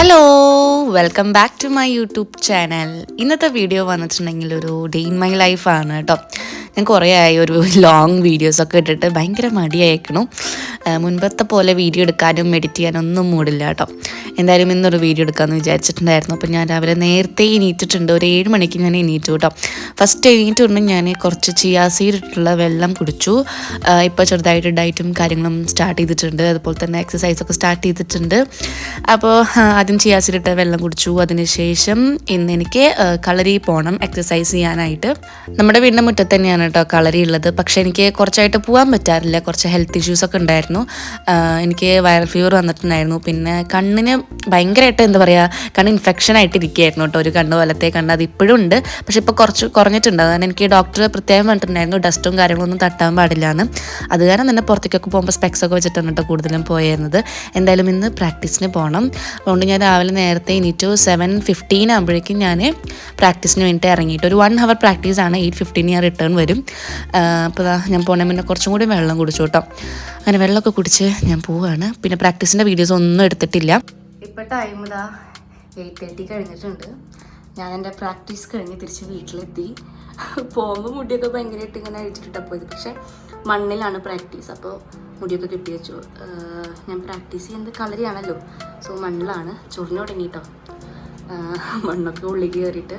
Hello welcome back to my YouTube channel ഇന്നത്തെ video വന്നിട്ടുണ്ടെങ്കിൽ ഒരു ഡേ ഇൻ മൈ ലൈഫാണ് കേട്ടോ ഞാൻ കുറേ ആയി ഒരു ലോങ് വീഡിയോസൊക്കെ ഇട്ടിട്ട് ഭയങ്കര മടിയായിരിക്കണു ആ, മുൻപത്തെ പോലെ വീഡിയോ എടുക്കാനും എഡിറ്റ് ചെയ്യാനും ഒന്നും മൂടില്ല കേട്ടോ എന്തായാലും ഇന്നൊരു വീഡിയോ എടുക്കാമെന്ന് വിചാരിച്ചിട്ടുണ്ടായിരുന്നു. അപ്പോൾ ഞാൻ രാവിലെ നേരത്തെ എണീറ്റിട്ടുണ്ട്. ഒരു ഏഴ് മണിക്ക് ഞാൻ എണീറ്റു കേട്ടോ ഫസ്റ്റ് എണീറ്റുകൊണ്ട് ഞാൻ കുറച്ച് ചിയാസീരിട്ടുള്ള വെള്ളം കുടിച്ചു. ഇപ്പോൾ ചെറുതായിട്ട് ഡയറ്റും കാര്യങ്ങളും സ്റ്റാർട്ട് ചെയ്തിട്ടുണ്ട്. അതുപോലെ തന്നെ എക്സസൈസൊക്കെ സ്റ്റാർട്ട് ചെയ്തിട്ടുണ്ട്. അപ്പോൾ ആദ്യം ചിയാസിലിട്ട വെള്ളം കുടിച്ചു. അതിനുശേഷം ഇന്ന് എനിക്ക് കളരി പോകണം എക്സസൈസ് ചെയ്യാനായിട്ട്. നമ്മുടെ വീടിന്റെ മുറ്റത്ത് തന്നെയാണ് കേട്ടോ കളരി ഉള്ളത്. പക്ഷേ എനിക്ക് കുറച്ചായിട്ട് പോകാൻ പറ്റാറില്ല. കുറച്ച് ഹെൽത്ത് ഇഷ്യൂസ് ഒക്കെ ഉണ്ടായിരുന്നു. എനിക്ക് വൈറൽ ഫീവർ വന്നിട്ടുണ്ടായിരുന്നു. പിന്നെ കണ്ണിന് ഭയങ്കരമായിട്ട് എന്താ പറയുക കണ്ണ് ഇൻഫെക്ഷൻ ആയിട്ട് ഇരിക്കുകയായിരുന്നു കേട്ടോ ഒരു കണ്ണ് വലത്തെ കണ്ണ്. അത് ഇപ്പോഴും ഉണ്ട്. പക്ഷേ ഇപ്പോൾ കുറച്ച് കുറഞ്ഞിട്ടുണ്ട്. കാരണം എനിക്ക് ഡോക്ടർ പ്രത്യേകം പറഞ്ഞിട്ടുണ്ടായിരുന്നു. ഡസ്റ്റും കാര്യങ്ങളൊന്നും തട്ടാൻ പാടില്ല എന്ന് അത് കാരണം തന്നെ പുറത്തേക്കൊക്കെ പോകുമ്പോൾ സ്പെക്സ് ഒക്കെ വെച്ചിട്ടാണ് കേട്ടോ കൂടുതലും പോയിരുന്നത് എന്തായാലും ഇന്ന് പ്രാക്ടീസിന് പോകണം അതുകൊണ്ട് ഞാൻ രാവിലെ നേരത്തെ എണീറ്റു സെവൻ ഫിഫ്റ്റീൻ ആകുമ്പോഴേക്കും ഞാൻ പ്രാക്ടീസിന് വേണ്ടിയിട്ട് ഇറങ്ങിയിട്ട് ഒരു വൺ ഹവർ പ്രാക്ടീസാണ് എയ്റ്റ് ഫിഫ്റ്റീൻ ഞാൻ റിട്ടേൺ വരും. അപ്പോൾ ഞാൻ പോകണ പിന്നെ കുറച്ചും കൂടി വെള്ളം കുടിച്ചു കേട്ടോ. അങ്ങനെ വെള്ളമൊക്കെ കുടിച്ച് ഞാൻ പോവുകയാണ് പിന്നെ പ്രാക്ടീസിന്റെ വീഡിയോസ് ഒന്നും എടുത്തിട്ടില്ല. ഇപ്പോൾ ടൈം ഇതാ എയ്റ്റ് തേർട്ടി കഴിഞ്ഞിട്ടുണ്ട്. ഞാൻ എന്റെ പ്രാക്ടീസ് കഴിഞ്ഞ് തിരിച്ച് വീട്ടിലെത്തി. പോകുമ്പോൾ മുടിയൊക്കെ ഭയങ്കരമായിട്ട് ഇങ്ങനെ അഴിച്ചിട്ടിട്ടാണ് പോയത്. പക്ഷേ മണ്ണിലാണ് പ്രാക്ടീസ്. അപ്പോൾ മുടിയൊക്കെ കെട്ടി വെച്ചു. ഞാൻ പ്രാക്ടീസ് ചെയ്യുന്നത് കളരിയാണല്ലോ. സോ മണ്ണിലാണ്. ചൊറിഞ്ഞു തുടങ്ങി കേട്ടോ മണ്ണൊക്കെ ഉള്ളിൽ കയറിയിട്ട്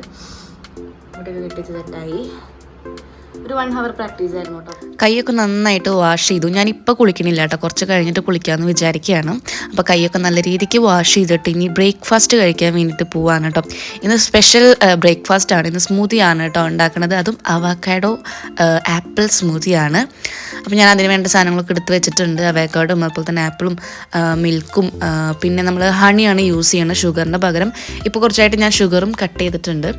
മുടിയൊക്കെ കെട്ടിച്ച് സെറ്റായി ഒരു വൺ ഹവർ പ്രാക്ടീസ് ആയിരുന്നു കേട്ടോ കൈയൊക്കെ നന്നായിട്ട് വാഷ് ചെയ്തു. ഞാൻ ഇപ്പോൾ കുളിക്കണില്ല കേട്ടോ കുറച്ച് കഴിഞ്ഞിട്ട് കുളിക്കാമെന്ന് വിചാരിക്കുകയാണ് അപ്പോൾ കൈയൊക്കെ നല്ല രീതിക്ക് വാഷ് ചെയ്തിട്ട് ഇനി ബ്രേക്ക്ഫാസ്റ്റ് കഴിക്കാൻ വേണ്ടിയിട്ട് പോവാണ് കേട്ടോ ഇന്ന് സ്പെഷ്യൽ ബ്രേക്ക്ഫാസ്റ്റ് ആണ്. ഇന്ന് സ്മൂതി ആണ് കേട്ടോ ഉണ്ടാക്കുന്നത് അതും അവക്കാഡോ ആപ്പിൾ സ്മൂതി സ്മൂത്തിയാണ് അപ്പോൾ ഞാൻ അതിന് വേണ്ട സാധനങ്ങളൊക്കെ എടുത്ത് വെച്ചിട്ടുണ്ട്. അവക്കാഡോയും അതുപോലെ തന്നെ ആപ്പിളും മിൽക്കും പിന്നെ നമ്മൾ ഹണിയാണ് യൂസ് ചെയ്യുന്നത് ഷുഗറിന്റെ പകരം. ഇപ്പോൾ കുറച്ചായിട്ട് ഞാൻ ഷുഗറും കട്ട് ചെയ്തിട്ടുണ്ട്.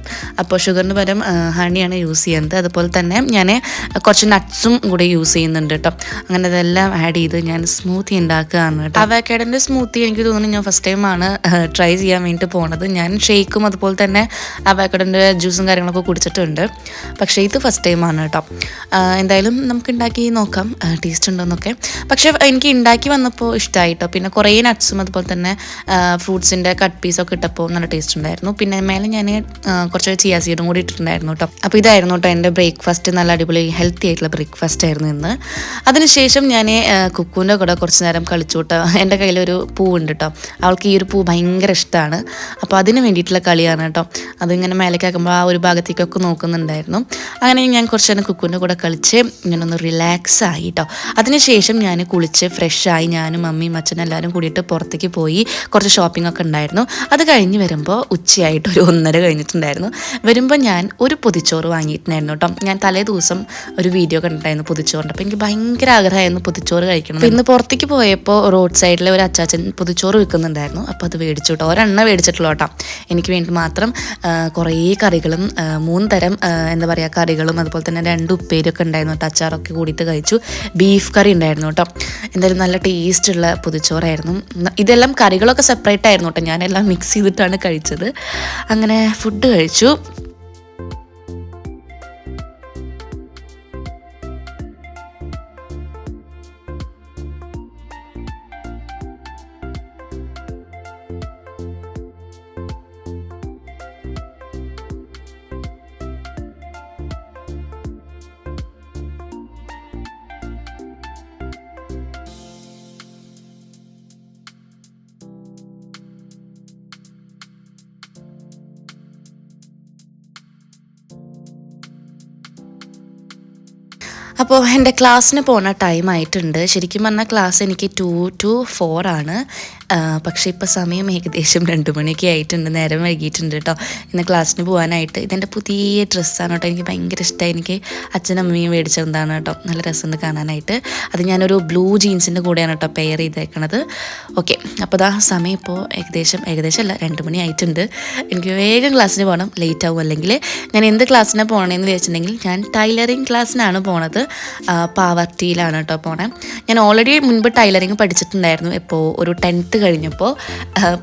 അപ്പോൾ ഷുഗറിന് പകരം ഹണിയാണ് യൂസ് ചെയ്യുന്നത് അതുപോലെ തന്നെ ഞാൻ കുറച്ച് നട്ട്സും കൂടെ യൂസ് ചെയ്യുന്നുണ്ട് കേട്ടോ അങ്ങനെ അതെല്ലാം ആഡ് ചെയ്ത് ഞാൻ സ്മൂത്തി ഉണ്ടാക്കുകയാണ് കേട്ടോ അവക്കാഡിന്റെ സ്മൂത്തി എനിക്ക് തോന്നുന്നു ഞാൻ ഫസ്റ്റ് ടൈമാണ് ട്രൈ ചെയ്യാൻ വേണ്ടിയിട്ട് പോണത്. ഞാൻ ഷേക്കും അതുപോലെ തന്നെ അവക്കാഡിന്റെ ജ്യൂസും കാര്യങ്ങളൊക്കെ കുടിച്ചിട്ടുണ്ട്. പക്ഷേ ഇത് ഫസ്റ്റ് ടൈമാണ് കേട്ടോ എന്തായാലും നമുക്ക് ഉണ്ടാക്കി നോക്കാം ടേസ്റ്റ് ഉണ്ടോയെന്നൊക്കെ പക്ഷേ എനിക്ക് ഉണ്ടാക്കി വന്നപ്പോൾ ഇഷ്ടമായി കേട്ടോ പിന്നെ കുറേ നട്ട്സും അതുപോലെ തന്നെ ഫ്രൂട്ട്സിന്റെ കട്ട് പീസൊക്കെ ഇട്ടപ്പോൾ നല്ല ടേസ്റ്റ് ഉണ്ടായിരുന്നു. പിന്നെ മേലെ ഞാൻ കുറച്ച് ചിയാ സീഡും കൂടി ഇട്ടിട്ടുണ്ടായിരുന്നു കേട്ടോ അപ്പോൾ ഇതായിരുന്നു കേട്ടോ എന്റെ ബ്രേക്ക്ഫാസ്റ്റ് നല്ല അടിപൊളി ഹെൽത്തി ആയിട്ടുള്ള ബ്രേക്ക്ഫാസ്റ്റ് ആയിരുന്നു ഇന്ന്. അതിനുശേഷം ഞാൻ കുക്കുവിന്റെ കൂടെ കുറച്ച് നേരം കളിച്ചു കേട്ടോ എന്റെ കയ്യിലൊരു പൂ ഉണ്ട് കേട്ടോ അവൾക്ക് ഈ ഒരു പൂ ഭയങ്കര ഇഷ്ടമാണ് അപ്പോൾ അതിന് വേണ്ടിയിട്ടുള്ള കളിയാണ് കേട്ടോ അതിങ്ങനെ മേലേക്കാക്കുമ്പോൾ ആ ഒരു ഭാഗത്തേക്കൊക്കെ നോക്കുന്നുണ്ടായിരുന്നു. അങ്ങനെ ഞാൻ കുറച്ച് നേരം കുക്കുവിന്റെ കൂടെ കളിച്ച് ഇങ്ങനൊന്ന് റിലാക്സ് ആയി കേട്ടോ അതിനുശേഷം ഞാൻ കുളിച്ച് ഫ്രഷായി ഞാനും മമ്മിയും അച്ഛനും എല്ലാവരും കൂടിയിട്ട് പുറത്തേക്ക് പോയി കുറച്ച് ഷോപ്പിംഗ് ഒക്കെ ഉണ്ടായിരുന്നു. അത് കഴിഞ്ഞ് വരുമ്പോൾ ഉച്ചയായിട്ട് ഒരു ഒന്നര കഴിഞ്ഞിട്ടുണ്ടായിരുന്നു. വരുമ്പോൾ ഞാൻ ഒരു പൊതിച്ചോറ് വാങ്ങിയിട്ടുണ്ടായിരുന്നു കേട്ടോ ഞാൻ തലേ ദിവസം ഒരു വീഡിയോ കണ്ടിട്ടായിരുന്നു പുതിച്ചോറിന്റെ. അപ്പോൾ എനിക്ക് ഭയങ്കര ആഗ്രഹമായിരുന്നു പുതിച്ചോറ് കഴിക്കണം ഇന്ന് പുറത്തേക്ക് പോയപ്പോൾ റോഡ് സൈഡിൽ ഒരു അച്ചാച്ചൻ പുതിച്ചോറ് വിൽക്കുന്നുണ്ടായിരുന്നു. അപ്പോൾ അത് മേടിച്ചു കേട്ടോ. ഒരെണ്ണ മേടിച്ചിട്ടുള്ളൂ കേട്ടോ. എനിക്ക് വേണ്ടി മാത്രം കുറേ കറികളും മൂന്ന് തരം എന്താ പറയുക കറികളും അതുപോലെ തന്നെ രണ്ട് ഉപ്പേരിയൊക്കെ ഉണ്ടായിരുന്നു കേട്ടോ. അച്ചാറൊക്കെ കൂടിയിട്ട് കഴിച്ചു. ബീഫ് കറി ഉണ്ടായിരുന്നു കേട്ടോ. എന്തായാലും നല്ല ടേസ്റ്റുള്ള ഉള്ള പുതിച്ചോറായിരുന്നു. ഇതെല്ലാം കറികളൊക്കെ സെപ്പറേറ്റ് ആയിരുന്നു കേട്ടോ. ഞാനെല്ലാം മിക്സ് ചെയ്തിട്ടാണ് കഴിച്ചത്. അങ്ങനെ ഫുഡ് കഴിച്ചു. അപ്പോൾ എന്റെ ക്ലാസ്സിന് പോണ ടൈം ആയിട്ടുണ്ട്. ശരിക്കും പറഞ്ഞാൽ ക്ലാസ് എനിക്ക് ടു ടു ഫോർ ആണ്. പക്ഷേ ഇപ്പോൾ സമയം ഏകദേശം രണ്ട് മണിയൊക്കെ ആയിട്ടുണ്ട്. നേരം വൈകിയിട്ടുണ്ട് കേട്ടോ ഇന്ന് ക്ലാസ്സിന് പോകാനായിട്ട് ഇതെന്റെ പുതിയ ഡ്രസ്സാണ് കേട്ടോ എനിക്ക് ഭയങ്കര ഇഷ്ടമായി എനിക്ക് അച്ഛനും അമ്മയും മേടിച്ചതാണ് കേട്ടോ നല്ല രസമുണ്ട് കാണാനായിട്ട്. അത് ഞാനൊരു ബ്ലൂ ജീൻസിന്റെ കൂടെയാണ് കേട്ടോ പെയർ ചെയ്തേക്കണത്. ഓക്കെ അപ്പോൾ ദാ സമയം ഇപ്പോൾ ഏകദേശം ഏകദേശം അല്ല രണ്ട് മണി ആയിട്ടുണ്ട്. എനിക്ക് വേഗം ക്ലാസ്സിന് പോകണം ലേറ്റ് ആവും. അല്ലെങ്കിൽ ഞാൻ എന്ത് ക്ലാസ്സിനാണ് പോകണമെന്ന് വെച്ചിട്ടുണ്ടെങ്കിൽ ഞാൻ ടൈലറിങ് ക്ലാസ്സിനാണ് പോണത്. പാവർട്ടിയിലാണ് കേട്ടോ പോണേ. ഞാൻ ഓൾറെഡി മുൻപ് ടൈലറിങ് പഠിച്ചിട്ടുണ്ടായിരുന്നു. ഇപ്പോൾ ഒരു ടെൻത്ത് കഴിഞ്ഞപ്പോൾ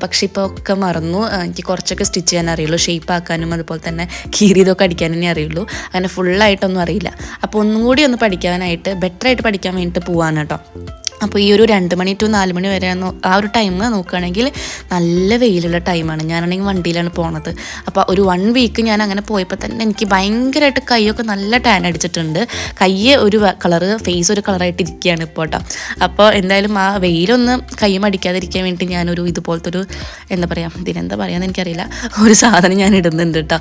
പക്ഷേ ഇപ്പോൾ ഒക്കെ മറന്നു. എനിക്ക് കുറച്ചൊക്കെ സ്റ്റിച്ച് ചെയ്യാൻ അറിയുള്ളൂ. ഷേപ്പ് ആക്കാനും അതുപോലെ തന്നെ കീറിയതൊക്കെ അടിക്കാനേ അറിയുള്ളൂ. അങ്ങനെ ഫുള്ളായിട്ടൊന്നും അറിയില്ല. അപ്പോൾ ഒന്നും കൂടി ഒന്ന് പഠിക്കാനായിട്ട് ബെറ്ററായിട്ട് പഠിക്കാൻ വേണ്ടിയിട്ട് പോവാണ് കേട്ടോ. അപ്പോൾ ഈ ഒരു രണ്ട് മണി ടു നാല് മണി വരെ ആ ഒരു ടൈം നോക്കുകയാണെങ്കിൽ നല്ല വെയിലുള്ള ടൈമാണ് ഞാനാണെങ്കിൽ വണ്ടിയിലാണ് പോണത്. അപ്പോൾ ഒരു വൺ വീക്ക് ഞാൻ അങ്ങനെ പോയപ്പോൾ തന്നെ എനിക്ക് ഭയങ്കരമായിട്ട് കൈയൊക്കെ നല്ല ടാൻ അടിച്ചിട്ടുണ്ട്. കയ്യ് ഒരു കളറ് ഫേസ് ഒരു കളറായിട്ട് ഇരിക്കുകയാണ് ഇപ്പോൾ കേട്ടോ അപ്പോൾ എന്തായാലും ആ വെയിലൊന്ന് കൈയും അടിക്കാതിരിക്കാൻ വേണ്ടി ഞാനൊരു ഇതുപോലത്തെ ഒരു എന്താ പറയുക ഇതിനെന്താ പറയുക എനിക്കറിയില്ല. ഒരു സാധനം ഞാൻ ഇടുന്നുണ്ട് കേട്ടോ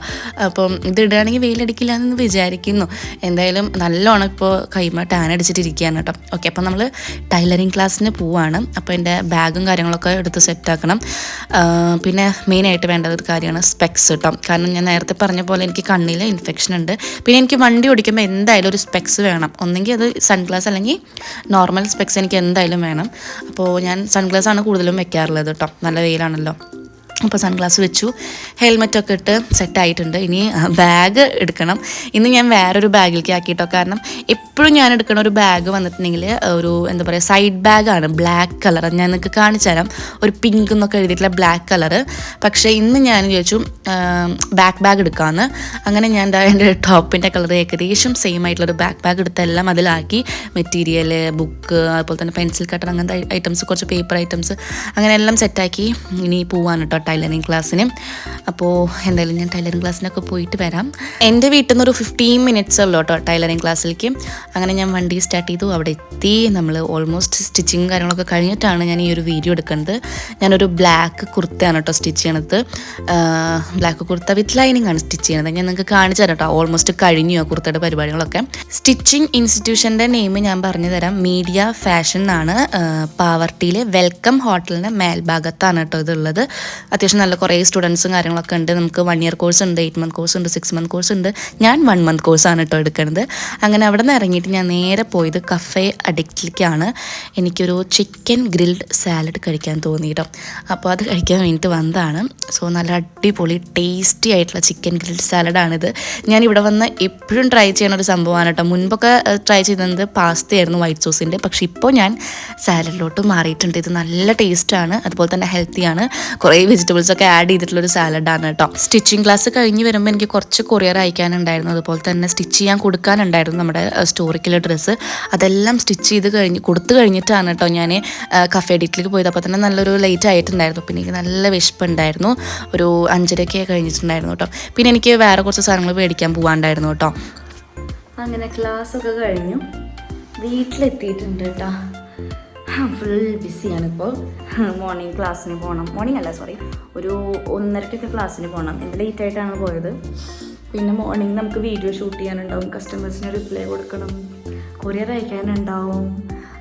അപ്പം ഇത് വെയിലടിക്കില്ല എന്ന് വിചാരിക്കുന്നു. എന്തായാലും നല്ലോണം ഇപ്പോൾ കൈമ ടാൻ അടിച്ചിട്ടിരിക്കുകയാണ് കേട്ടോ ഓക്കെ അപ്പോൾ നമ്മൾ ടൈലറിങ് ക്ലാസ്സിന് പോവാണ്. അപ്പോൾ എന്റെ ബാഗും കാര്യങ്ങളൊക്കെ എടുത്ത് സെറ്റാക്കണം. പിന്നെ മെയിനായിട്ട് വേണ്ടത് ഒരു കാര്യമാണ് സ്പെക്സ് കേട്ടോ കാരണം ഞാൻ നേരത്തെ പറഞ്ഞ പോലെ എനിക്ക് കണ്ണിൽ ഇൻഫെക്ഷൻ ഉണ്ട്. പിന്നെ എനിക്ക് വണ്ടി ഓടിക്കുമ്പോൾ എന്തായാലും ഒരു സ്പെക്സ് വേണം. ഒന്നെങ്കിൽ അത് സൺഗ്ലാസ് അല്ലെങ്കിൽ നോർമൽ സ്പെക്സ് എനിക്ക് എന്തായാലും വേണം. അപ്പോൾ ഞാൻ സൺഗ്ലാസ് ആണ് കൂടുതലും വെക്കാറുള്ളത് കേട്ടോ നല്ല വെയിലാണല്ലോ. അപ്പോൾ സൺഗ്ലാസ് വെച്ചു. ഹെൽമെറ്റൊക്കെ ഇട്ട് സെറ്റായിട്ടുണ്ട് ഇനി ബാഗ് എടുക്കണം. ഇന്ന് ഞാൻ വേറൊരു ബാഗിലേക്ക് ആക്കിയിട്ടോ. കാരണം എപ്പോഴും ഞാൻ എടുക്കുന്ന ഒരു ബാഗ് വന്നിട്ടുണ്ടെങ്കിൽ ഒരു എന്താ പറയുക സൈഡ് ബാഗാണ് ബ്ലാക്ക് കളർ ഞാൻ നിങ്ങൾക്ക് കാണിച്ചു തരാം. ഒരു പിങ്ക് എന്നൊക്കെ എഴുതിയിട്ടുള്ള ബ്ലാക്ക് കളറ് പക്ഷേ ഇന്ന് ഞാൻ ചോദിച്ചു ബാക്ക് ബാഗ് എടുക്കാമെന്ന് അങ്ങനെ ഞാൻ എന്റെ ടോപ്പിന്റെ കളർ ഏകദേശം സെയിം ആയിട്ടുള്ളൊരു ബാക്ക് ബാഗ് എടുത്തെല്ലാം അതിലാക്കി. മെറ്റീരിയൽ ബുക്ക് അതുപോലെ തന്നെ പെൻസിൽ കട്ടർ അങ്ങനത്തെ ഐറ്റംസ് കുറച്ച് പേപ്പർ ഐറ്റംസ് അങ്ങനെ എല്ലാം സെറ്റാക്കി ഇനി പോവാൻ കേട്ടോ. ടൈലറിങ് ക്ലാസ്സിന്. അപ്പോൾ എന്തായാലും ഞാൻ ടൈലറിങ് ക്ലാസ്സിനൊക്കെ പോയിട്ട് വരാം. എന്റെ വീട്ടിൽ നിന്ന് ഒരു ഫിഫ്റ്റീൻ മിനിറ്റ്സ് ഉള്ളൂ കേട്ടോ ടൈലറിങ് ക്ലാസ്സിലേക്ക്. അങ്ങനെ ഞാൻ വണ്ടി സ്റ്റാർട്ട് ചെയ്തു. അവിടെ എത്തി. നമ്മൾ ഓൾമോസ്റ്റ് സ്റ്റിച്ചിങ് കാര്യങ്ങളൊക്കെ കഴിഞ്ഞിട്ടാണ് ഞാൻ ഈ ഒരു വീഡിയോ എടുക്കുന്നത്. ഞാനൊരു ബ്ലാക്ക് കുർത്തയാണ് കേട്ടോ സ്റ്റിച്ച് ചെയ്യണത്. ബ്ലാക്ക് കുർത്ത വിത്ത് ലൈനിങ് ആണ് സ്റ്റിച്ച് ചെയ്യണത്. ഞാൻ നിങ്ങൾക്ക് കാണിച്ചു തരാം കേട്ടോ. ഓൾമോസ്റ്റ് കഴിഞ്ഞു ആ കുർത്തയുടെ പരിപാടികളൊക്കെ. സ്റ്റിച്ചിങ് ഇൻസ്റ്റിറ്റ്യൂഷന്റെ നെയിം ഞാൻ പറഞ്ഞു തരാം. മീഡിയ ഫാഷൻ എന്നാണ് പാവർട്ടിയിലെ വെൽക്കം ഹോട്ടലിന്റെ മേൽഭാഗത്താണ് കേട്ടോ ഇതുള്ളത്. അത്യാവശ്യം നല്ല കുറേ സ്റ്റുഡൻസും കാര്യങ്ങളൊക്കെ ഉണ്ട്. നമുക്ക് വൺ ഇയർ കോഴ്സ് ഉണ്ട് എയ്റ്റ് മന്ത് കോഴ്സ് ഉണ്ട് സിക്സ് മന്ത് കോഴ്സ് ഉണ്ട്. ഞാൻ വൺ മന്ത് കോഴ്സാണ് കേട്ടോ എടുക്കുന്നത് അങ്ങനെ അവിടെ നിന്ന് ഇറങ്ങിയിട്ട് ഞാൻ നേരെ പോയത് കഫേ അഡിക്റ്റിലേക്കാണ് എനിക്കൊരു ചിക്കൻ ഗ്രിൽഡ് സാലഡ് കഴിക്കാൻ തോന്നി കേട്ടോ അപ്പോൾ അത് കഴിക്കാൻ വേണ്ടിയിട്ട് വന്നതാണ്. സോ നല്ല അടിപൊളി ടേസ്റ്റി ആയിട്ടുള്ള ചിക്കൻ ഗ്രിൽഡ് സാലഡാണിത് ഞാൻ ഇവിടെ വന്ന് എപ്പോഴും ട്രൈ ചെയ്യണ ഒരു സംഭവമാണ് കേട്ടോ മുൻപൊക്കെ ട്രൈ ചെയ്തത് പാസ്ത ആയിരുന്നു വൈറ്റ് സോസിന്റെ പക്ഷേ ഇപ്പോൾ ഞാൻ സാലഡിലോട്ട് മാറിയിട്ടുണ്ട്. ഇത് നല്ല ടേസ്റ്റാണ് അതുപോലെ തന്നെ ഹെൽത്തിയാണ് കുറേ വെജിറ്റബിൾസ് ഒക്കെ ആഡ് ചെയ്തിട്ടുള്ള ഒരു സാലഡാണ് കേട്ടോ. സ്റ്റിച്ചിങ് ക്ലാസ് കഴിഞ്ഞ് വരുമ്പോൾ എനിക്ക് കുറച്ച് കൊറിയർ അയക്കാനുണ്ടായിരുന്നു. അതുപോലെ തന്നെ സ്റ്റിച്ച് ചെയ്യാൻ കൊടുക്കാനുണ്ടായിരുന്നു നമ്മുടെ സ്റ്റോറിക്കുള്ള ഡ്രസ്സ്. അതെല്ലാം സ്റ്റിച്ച് ചെയ്ത് കഴിഞ്ഞ് കൊടുത്തു കഴിഞ്ഞിട്ടാണ് കേട്ടോ ഞാൻ കഫേ ഡിറ്റിലേക്ക് പോയത്. അപ്പോൾ തന്നെ നല്ലൊരു ലേറ്റ് ആയിട്ടുണ്ടായിരുന്നു. പിന്നെ എനിക്ക് നല്ല വിശപ്പുണ്ടായിരുന്നു. ഒരു അഞ്ചരയൊക്കെ കഴിഞ്ഞിട്ടുണ്ടായിരുന്നു കേട്ടോ. പിന്നെ എനിക്ക് വേറെ കുറച്ച് സാധനങ്ങൾ മേടിക്കാൻ പോകാണ്ടായിരുന്നു കേട്ടോ. അങ്ങനെ ക്ലാസ് ഒക്കെ കഴിഞ്ഞു. വീട്ടിലെത്തിയിട്ടുണ്ട് കേട്ടോ. ഫുൾ ബിസിയാണ് ഇപ്പോൾ മോർണിംഗ് ക്ലാസ്സിന് പോകണം മോർണിംഗ് അല്ല സോറി ഒരു ഒന്നരക്കൊക്കെ ക്ലാസ്സിന് പോകണം ഇന്ന് ലേറ്റ് ആയിട്ടാണ് പോയത്? പിന്നെ മോർണിംഗ് നമുക്ക് വീഡിയോ ഷൂട്ട് ചെയ്യാനുണ്ടാവും. കസ്റ്റമേഴ്സിന് റിപ്ലൈ കൊടുക്കണം. കൊറിയർ അയക്കാനുണ്ടാവും.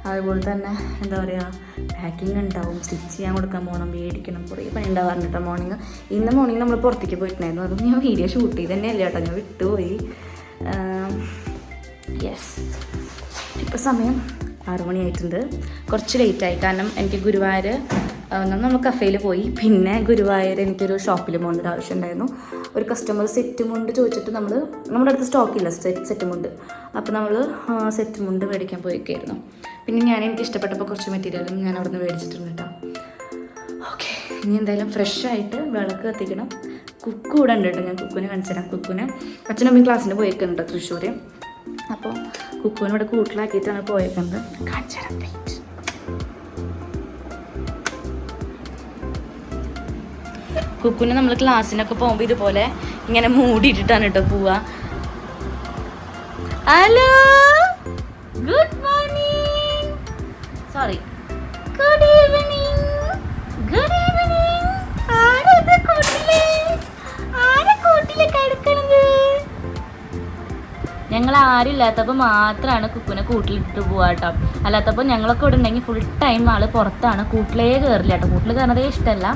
അതുപോലെ തന്നെ എന്താ പറയുക പാക്കിംഗ് ഉണ്ടാവും. സ്റ്റിച്ച് ചെയ്യാൻ കൊടുക്കാൻ പോകണം മേടിക്കണം. കുറേ പണി ഉണ്ടാവാറുണ്ട് മോർണിംഗ് ഇന്ന് മോർണിംഗ് നമ്മൾ പുറത്തേക്ക് പോയിട്ടുണ്ടായിരുന്നു. അതൊന്നും ഞാൻ വീഡിയോ ഷൂട്ട് ചെയ്ത് തന്നെയല്ല കേട്ടോ. ഞാൻ വിട്ടുപോയി. യെസ് ഇപ്പോൾ സമയം ആറു മണിയായിട്ടുണ്ട് കുറച്ച് ലേറ്റായി കാരണം എനിക്ക് ഗുരുവായൂർ ഒന്നും നമ്മൾ കഫേയിൽ പോയി. പിന്നെ ഗുരുവായൂർ എനിക്കൊരു ഷോപ്പിൽ പോകേണ്ട ഒരു ആവശ്യം ഉണ്ടായിരുന്നു. ഒരു കസ്റ്റമർ സെറ്റ് മുണ്ട് ചോദിച്ചിട്ട് നമ്മൾ നമ്മുടെ അടുത്ത് സ്റ്റോക്കില്ല സെറ്റ് സെറ്റ് മുണ്ട്. അപ്പോൾ നമ്മൾ സെറ്റ് മുണ്ട് മേടിക്കാൻ പോയിക്കായിരുന്നു പിന്നെ ഞാൻ എനിക്ക് ഇഷ്ടപ്പെട്ടപ്പോൾ കുറച്ച് മെറ്റീരിയലും ഞാൻ അവിടെ നിന്ന് മേടിച്ചിട്ടുണ്ട് കേട്ടോ ഓക്കെ ഇനി എന്തായാലും ഫ്രഷ് ആയിട്ട് വിളക്ക് കത്തിക്കണം. കുക്ക് കൂടെ ഉണ്ട് കേട്ടോ ഞാൻ കുക്കുനെ കാണിച്ചു തരാം. കുക്കുനെ അച്ഛനും അമ്മയും ക്ലാസ്സിന് പോയിരിക്കുന്നുണ്ട് തൃശ്ശൂർ അപ്പോൾ കുക്കുവിനെ ഇവിടെ കൂട്ടിലാക്കിയിട്ടാണ് പോയേക്കുന്നത്. കാണിച്ചു തരാം. കുക്കുനെ നമ്മൾ ക്ലാസ്സിനൊക്കെ പോകുമ്പോൾ ഇതുപോലെ ഇങ്ങനെ മൂടിയിട്ടിട്ടാണ് കേട്ടോ പോവുക. Hello good morning sorry good evening ഞങ്ങൾ ആരും ഇല്ലാത്തപ്പോൾ മാത്രമാണ് കുക്കുനെ കൂട്ടിലിട്ട് പോവാ കേട്ടോ അല്ലാത്തപ്പോൾ ഞങ്ങളൊക്കെ ഇവിടെ ഉണ്ടെങ്കിൽ ഫുൾ ടൈം ആൾ പുറത്താണ്. കൂട്ടിലേ കയറില്ല കേട്ടോ. കൂട്ടിൽ കയറുന്നതേ ഇഷ്ടമല്ല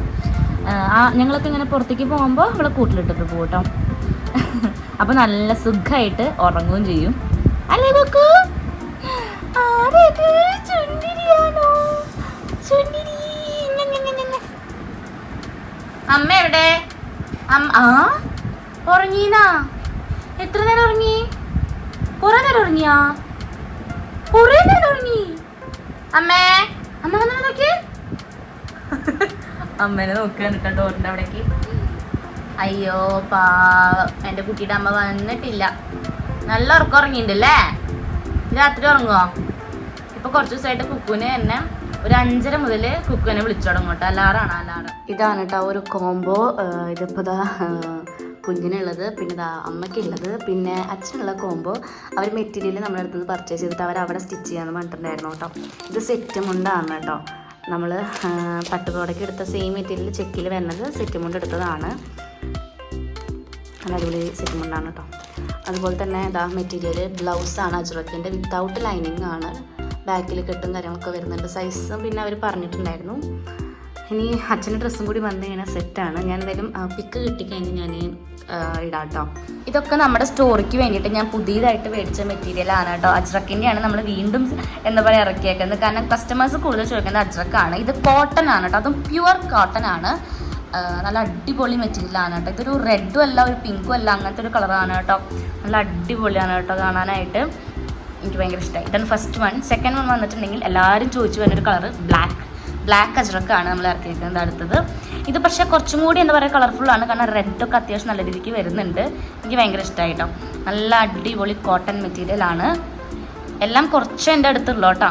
ഞങ്ങളൊക്കെ ഇങ്ങനെ പുറത്തേക്ക് പോകുമ്പോൾ അവളെ കൂട്ടിലിട്ടിട്ട് പോകും കേട്ടോ അപ്പോൾ നല്ല സുഖമായിട്ട് ഉറങ്ങുകയും ചെയ്യും. അല്ലേ കുക്കു. അമ്മ എവിടെ? ആ? ഉറങ്ങീനാ? എത്ര നേരം ഉറങ്ങി? ഉറങ്ങിയാ കൊറേ നേരം ഉറങ്ങി അമ്മേ അമ്മ വന്നു നോക്കി. അമ്മേനെ നോക്കുകയാണ് കേട്ടോ ഡോറിന്റെ അവിടേക്ക്. അയ്യോ പാ എന്റെ കുട്ടിയുടെ അമ്മ വന്നിട്ടില്ല. നല്ല ഉറക്കം ഉറങ്ങിയിട്ടുണ്ടല്ലേ രാത്രി ഉറങ്ങുമോ ഇപ്പൊ കുറച്ച് ദിവസമായിട്ട് കുക്കുവിനെ തന്നെ ഒരു അഞ്ചര മുതൽ കുക്കുവിനെ വിളിച്ചു തുടങ്ങും കേട്ടോ അലാറാണ് അലാറ്. ഇതാണ് കേട്ടോ ഒരു കോംബോ ഇതിപ്പോൾ ദാ കുഞ്ഞിനുള്ളത് പിന്നെ ദാ അമ്മയ്ക്കുള്ളത് പിന്നെ അച്ഛനുള്ള കോംബോ അവർ മെറ്റീരിയൽ നമ്മുടെ അടുത്ത് പർച്ചേസ് ചെയ്തിട്ട് അവർ അവിടെ സ്റ്റിച്ച് ചെയ്യാമെന്ന് പറഞ്ഞിട്ടുണ്ടായിരുന്നു കേട്ടോ. ഇത് സെറ്റ് മുണ്ടാണ് കേട്ടോ. നമ്മൾ പട്ടുപോടയ്ക്ക് എടുത്ത സെയിം മെറ്റീരിയൽ ചെക്കിൽ വരുന്നത് സെറ്റ് മുണ്ട് എടുത്തതാണ്. നല്ല അടിപൊളി സെറ്റ് മുണ്ടാണ് കേട്ടോ. അതുപോലെ തന്നെ ഇതാ മെറ്റീരിയൽ ബ്ലൗസാണ് അജുറക്കിന്റെ വിത്തൗട്ട് ലൈനിങ് ആണ്. ബാക്കിൽ കെട്ടും കാര്യങ്ങളൊക്കെ വരുന്നുണ്ട്. സൈസും പിന്നെ അവർ പറഞ്ഞിട്ടുണ്ടായിരുന്നു. ഇനി അച്ഛന്റെ ഡ്രസ്സും കൂടി വന്നു കഴിഞ്ഞാൽ സെറ്റാണ് ഞാൻ എന്തായാലും പിക്ക് കിട്ടിക്കഴിഞ്ഞ് ഞാൻ ഇടാം കേട്ടോ ഇതൊക്കെ നമ്മുടെ സ്റ്റോറിക്ക് വേണ്ടിയിട്ട് ഞാൻ പുതിയതായിട്ട് മേടിച്ച മെറ്റീരിയലാണ് കേട്ടോ. അജ്രക്കിന്റെയാണ് നമ്മൾ വീണ്ടും എന്താ പറയുക ഇറക്കിയേക്കുന്നത്. കാരണം കസ്റ്റമേഴ്സ് കൂടുതൽ ചോദിക്കുന്നത് അജ്രക്കാണ്. ഇത് കോട്ടൺ ആണ് കേട്ടോ. അതും പ്യുവർ കോട്ടൺ ആണ്. നല്ല അടിപൊളി മെറ്റീരിയലാണ് കേട്ടോ. ഇതൊരു റെഡും അല്ല ഒരു പിങ്കും അല്ല അങ്ങനത്തെ ഒരു കളറാണ് കേട്ടോ. നല്ല അടിപൊളിയാണ് കേട്ടോ കാണാനായിട്ട്. എനിക്ക് ഭയങ്കര ഇഷ്ടമായി ഇതാണ് ഫസ്റ്റ് വൺ സെക്കൻഡ് വൺ വന്നിട്ടുണ്ടെങ്കിൽ എല്ലാവരും ചോദിച്ചു വരുന്നൊരു കളർ ബ്ലാക്ക് ബ്ലാക്ക് അജ്രക്കാണ് നമ്മൾ ഇറക്കിയിരിക്കുന്നത് അടുത്തത്. ഇത് പക്ഷേ കുറച്ചും കൂടി എന്താ പറയുക കളർഫുള്ളാണ് കാരണം റെഡൊക്കെ അത്യാവശ്യം നല്ല രീതിക്ക് വരുന്നുണ്ട്. എനിക്ക് ഭയങ്കര ഇഷ്ടമായി കേട്ടോ നല്ല അടിപൊളി കോട്ടൺ മെറ്റീരിയലാണ് എല്ലാം കുറച്ച് എന്റെ അടുത്തുള്ളൂ കേട്ടോ.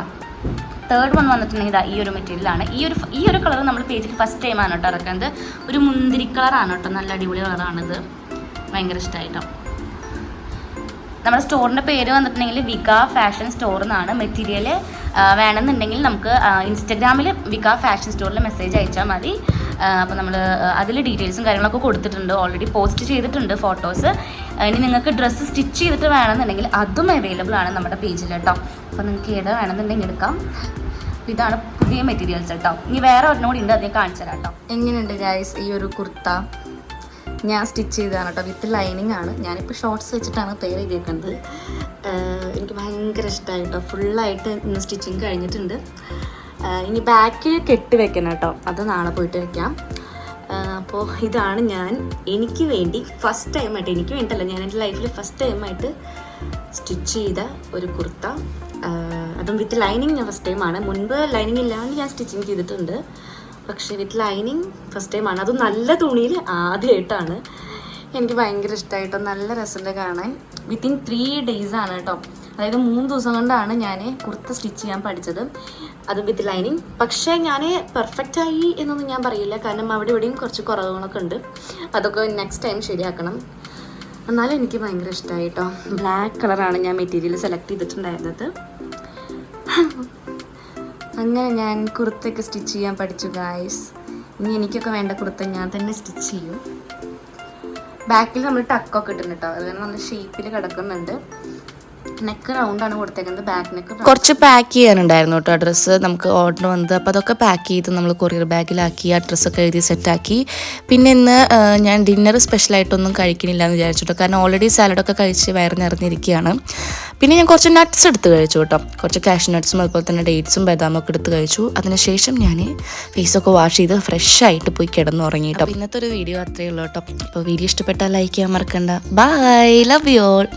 തേർഡ് വൺ വന്നിട്ടുണ്ടെങ്കിൽ ഇതാ ഈ ഒരു മെറ്റീരിയലാണ് ഈ ഒരു ഈ ഒരു കളർ നമ്മൾ പേജിൽ ഫസ്റ്റ് ടൈം ആണ് കേട്ടോ ഇറക്കുന്നത്. ഒരു മുന്തിരി കളറാണ് കേട്ടോ. നല്ല അടിപൊളി കളറാണിത് ഭയങ്കര ഇഷ്ടമായിട്ടോ നമ്മുടെ സ്റ്റോറിന്റെ പേര് വന്നിട്ടുണ്ടെങ്കിൽ വിക ഫാഷൻ സ്റ്റോർ എന്നാണ്. മെറ്റീരിയൽ വേണമെന്നുണ്ടെങ്കിൽ നമുക്ക് ഇൻസ്റ്റഗ്രാമിൽ വിക ഫാഷൻ സ്റ്റോറിൽ മെസ്സേജ് അയച്ചാൽ മതി. അപ്പോൾ നമ്മൾ അതിൽ ഡീറ്റെയിൽസും കാര്യങ്ങളൊക്കെ കൊടുത്തിട്ടുണ്ട്. ഓൾറെഡി പോസ്റ്റ് ചെയ്തിട്ടുണ്ട് ഫോട്ടോസ് ഇനി നിങ്ങൾക്ക് ഡ്രസ്സ് സ്റ്റിച്ച് ചെയ്തിട്ട് വേണമെന്നുണ്ടെങ്കിൽ അതും അവൈലബിൾ ആണ് നമ്മുടെ പേജിൽ കേട്ടോ അപ്പോൾ നിങ്ങൾക്ക് ഏതാ വേണമെന്നുണ്ടെങ്കിൽ എടുക്കാം. ഇതാണ് പുതിയ മെറ്റീരിയൽസ് കേട്ടോ ഇനി വേറെ ഒരെണ്ണം കൂടി ഉണ്ട് അതിനെ കാണിച്ചു തരാം കേട്ടോ എങ്ങനെയുണ്ട് ഗൈസ് ഈ ഒരു കുർത്ത? ഞാൻ സ്റ്റിച്ച് ചെയ്തതാണ് കേട്ടോ. വിത്ത് ലൈനിങ് ആണ്. ഞാനിപ്പോൾ ഷോർട്ട്സ് വെച്ചിട്ടാണ് പെയർ ചെയ്തിരിക്കുന്നത് എനിക്ക് ഭയങ്കര ഇഷ്ടമായി കേട്ടോ. ഫുള്ളായിട്ട് ഇന്ന് സ്റ്റിച്ചിങ് കഴിഞ്ഞിട്ടുണ്ട്. ഇനി ബാക്കിൽ കെട്ടി വെക്കണം കേട്ടോ. അത് നാളെ പോയിട്ട് വെക്കാം. അപ്പോൾ ഇതാണ് ഞാൻ എനിക്ക് വേണ്ടി ഫസ്റ്റ് ടൈമായിട്ട് എനിക്ക് വേണ്ടിയല്ല ഞാൻ എന്റെ ലൈഫിൽ ഫസ്റ്റ് ടൈമായിട്ട് സ്റ്റിച്ച് ചെയ്ത ഒരു കുർത്ത. അതും വിത്ത് ലൈനിങ് ഞാൻ ഫസ്റ്റ് ടൈമാണ് മുൻപ് ലൈനിങ് ഇല്ലാണ്ട് ഞാൻ സ്റ്റിച്ചിങ് ചെയ്തിട്ടുണ്ട്. പക്ഷേ വിത്ത് ലൈനിങ് ഫസ്റ്റ് ടൈമാണ് അതും നല്ല തുണിയിൽ ആദ്യമായിട്ടാണ് എനിക്ക് ഭയങ്കര ഇഷ്ടമായിട്ടോ നല്ല രസമുണ്ട് കാണാൻ. വിത്തിൻ ത്രീ ഡേയ്സ് ആണ് കേട്ടോ അതായത് മൂന്ന് ദിവസം കൊണ്ടാണ് ഞാൻ കുർത്ത സ്റ്റിച്ച് ചെയ്യാൻ പഠിച്ചത്. അത് വിത്ത് ലൈനിങ് പക്ഷേ ഞാൻ പെർഫെക്റ്റ് ആയി എന്നൊന്നും ഞാൻ പറയില്ല. കാരണം അവിടെ ഇവിടെയും കുറച്ച് കുറവുകളൊക്കെ ഉണ്ട്. അതൊക്കെ നെക്സ്റ്റ് ടൈം ശരിയാക്കണം. എന്നാലും എനിക്ക് ഭയങ്കര ഇഷ്ടമായി കേട്ടോ ബ്ലാക്ക് കളറാണ് ഞാൻ മെറ്റീരിയൽ സെലക്ട് ചെയ്തിട്ടുണ്ടായിരുന്നത്. അങ്ങനെ ഞാൻ കുർത്തയൊക്കെ സ്റ്റിച്ച് ചെയ്യാൻ പഠിച്ചു ഗായ്സ് ഇനി എനിക്കൊക്കെ വേണ്ട കുർത്ത ഞാൻ തന്നെ സ്റ്റിച്ച് ചെയ്യും. ബാക്കിൽ നമ്മൾ ടക്കൊക്കെ കേട്ടോ അതുപോലെ നല്ല ഷേപ്പിൽ കിടക്കുന്നുണ്ട്. നെക്ക് റൗണ്ടാണ് കൊടുത്തേക്കുന്നത്. ബാക്ക് നെക്ക് കുറച്ച് പാക്ക് ചെയ്യാനുണ്ടായിരുന്നു കേട്ടോ ഡ്രസ്സ് നമുക്ക് ഓർഡർ വന്നത്. അപ്പോൾ അതൊക്കെ പാക്ക് ചെയ്ത് നമ്മൾ കൊറിയർ ബാഗിലാക്കി ആ ഡ്രസ്സൊക്കെ എഴുതി സെറ്റാക്കി പിന്നെ ഇന്ന് ഞാൻ ഡിന്നർ സ്പെഷ്യലായിട്ടൊന്നും കഴിക്കണില്ല എന്ന് വിചാരിച്ചിട്ടോ. കാരണം ഓൾറെഡി സാലഡൊക്കെ കഴിച്ച് വയറ് നിറഞ്ഞിരിക്കുകയാണ് പിന്നെ ഞാൻ കുറച്ച് നട്ട്സ് എടുത്ത് കഴിച്ചു കേട്ടോ. കുറച്ച് കാഷ് നട്ട്സും അതുപോലെ തന്നെ ഡേറ്റ്സും ബദാമൊക്കെ എടുത്ത് കഴിച്ചു. അതിനുശേഷം ഞാൻ ഫേസൊക്കെ വാഷ് ചെയ്ത് ഫ്രഷ് ആയിട്ട് പോയി കിടന്നു കേട്ടോ ഇന്നത്തെ ഒരു വീഡിയോ അത്രയേ ഉള്ളൂ കേട്ടോ. അപ്പോൾ വീഡിയോ ഇഷ്ടപ്പെട്ടാൽ ലൈക്ക് ചെയ്യാൻ മറക്കണ്ട. Bye love you all